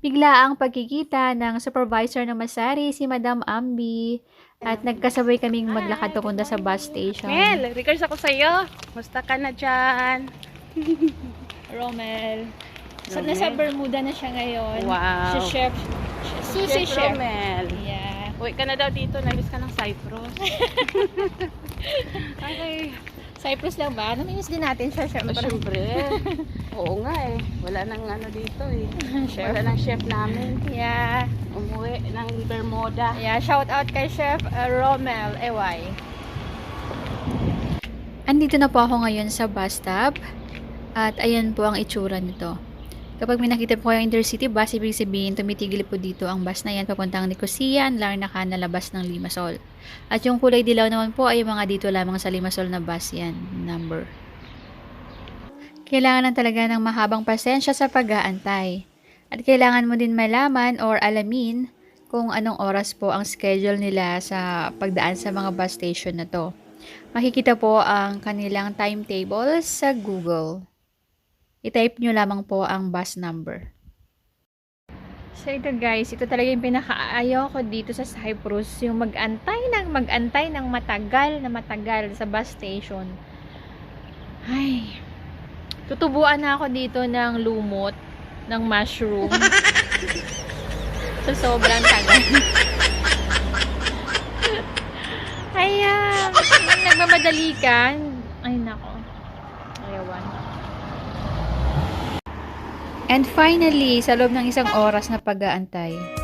Bigla ang pagkikita ng supervisor ng Masari, si Madam Ambi, at nagkasabay kaming maglakad papunta sa bus station. Mel, regards ako sa'yo. Musta ka na dyan? Romel. So, Romel. nasa Bermuda na siya ngayon. Wow. Si Chef. Susi Chef Chef. Romel. Yeah. Uwi ka na daw dito. Namiss ka ng Cyprus. okay. Cyprus lang ba? Namimiss din natin siya, syempre. syempre. Oo nga eh. Wala nang ano dito eh. Chef. Wala nang chef namin. Yeah. Umuwi ng Bermuda. Yeah, shout out kay Chef uh, Romel Eway. Andito na po ako ngayon sa bus stop. At ayan po ang itsura nito. Kapag may nakita po kayong intercity bus, ibig sabihin tumitigil po dito ang bus na yan papuntang Nicosia, Larnaca na labas ng Limassol. At yung kulay dilaw naman po ay mga dito lamang sa Limassol na bus yan, number. Kailangan lang talaga ng mahabang pasensya sa pag-aantay. At kailangan mo din malaman or alamin kung anong oras po ang schedule nila sa pagdaan sa mga bus station na to. Makikita po ang kanilang timetable sa Google. I-type nyo lamang po ang bus number. So ito guys, ito talaga yung pinakaayaw ko dito sa Cyprus, yung mag-antay ng mag-antay ng matagal na matagal sa bus station. Ay, tutubuan na ako dito ng lumot, ng mushroom. sa sobrang tagal. Ayan, nagmamadali ka, And finally, sa loob ng isang oras na pag-aantay,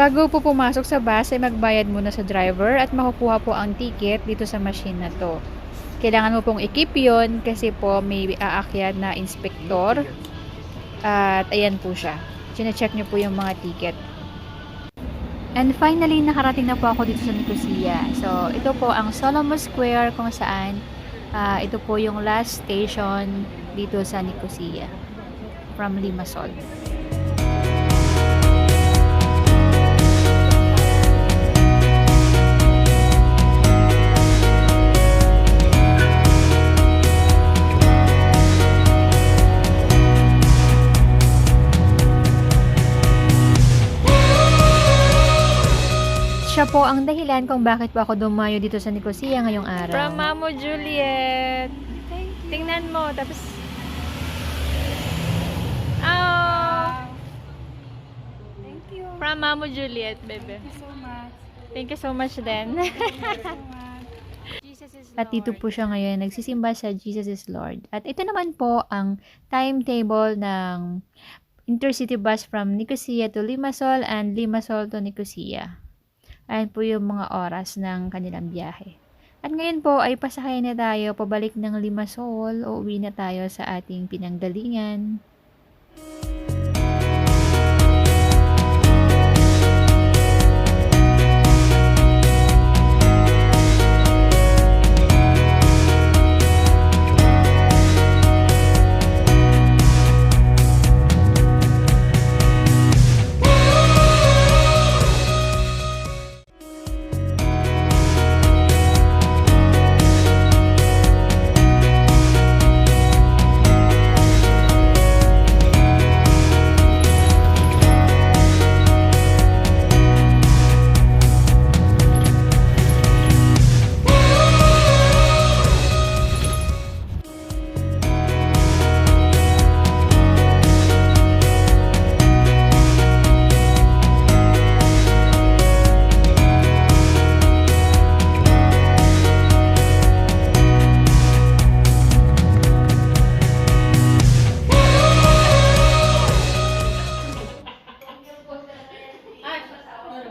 Bago po pumasok sa bus ay magbayad muna sa driver at makukuha po ang ticket dito sa machine na to. Kailangan mo pong ikip yun kasi po may aakyat na inspektor at ayan po siya. Chine-check niyo po yung mga ticket. And finally, nakarating na po ako dito sa Nicosia. So, ito po ang Solomon Square kung saan ah, ito po yung last station dito sa Nicosia from Limassol. Siya po ang dahilan kung bakit po ako dumayo dito sa Nicosia ngayong araw. From Mamo Juliet. Tingnan mo, tapos... Oh! Thank you. From Mamo Juliet, bebe. Thank you so much. Thank you so much din. Thank you At dito po siya ngayon nagsisimba sa Jesus is Lord. At ito naman po ang timetable ng intercity bus from Nicosia to Limassol and Limassol to Nicosia. Ayan po yung mga oras ng kanilang biyahe. At ngayon po ay pasakay na tayo pabalik ng Limassol o uwi na tayo sa ating pinanggalingan.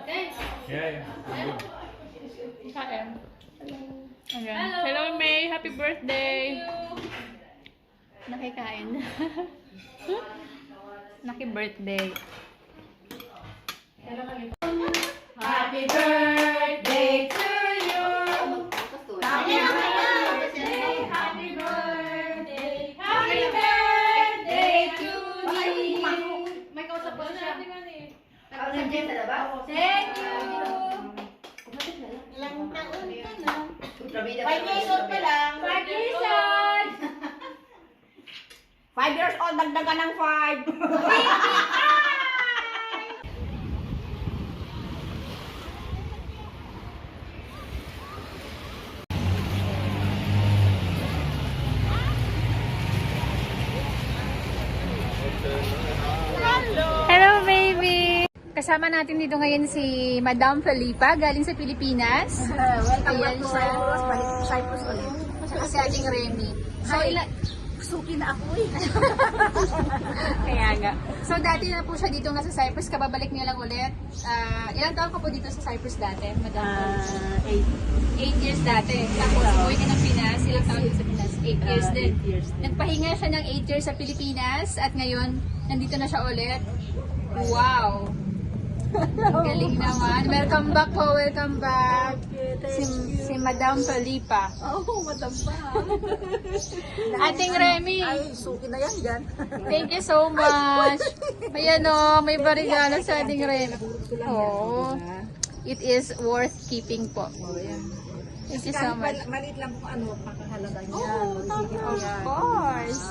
Yeah, yeah. Hello. Hello. Hello, May. Happy birthday. Nakikain. Naki-birthday. Thank you. Ilang taon ka na? Five years old pa lang. Five years old. Five years old, dagdagan ng five. Hello, baby! Kasama natin dito ngayon si Madam Felipa, galing sa Pilipinas. Welcome Ayan back to. Cyprus. Balik to Cyprus ulit. Tsaka si ating Remy. So, ila Suki na ako eh. Kaya nga. So, dati na po siya dito nga sa Cyprus. Kababalik niya lang ulit. Ah, ilang taon ka po dito sa Cyprus dati, Madam? Ah, eight. Eight years dati. Tapos, umuwi ka ng Pinas. Ilang taon dito sa Pinas? Eight years Ah, din. eight years din. Nagpahinga siya ng eight years sa Pilipinas. At ngayon, nandito na siya ulit. Wow! Galing naman. Welcome back po. Welcome back. Si, si Madam Felipa. Oh, madam pa. Ating Remy. Ay, suki na yan dyan. Thank you so much. Ayan o, may barigala sa ating Remy. Oh, it is worth keeping po. Thank you so much. Maliit lang kung ano, pakahalaga niya. Oh, Of course.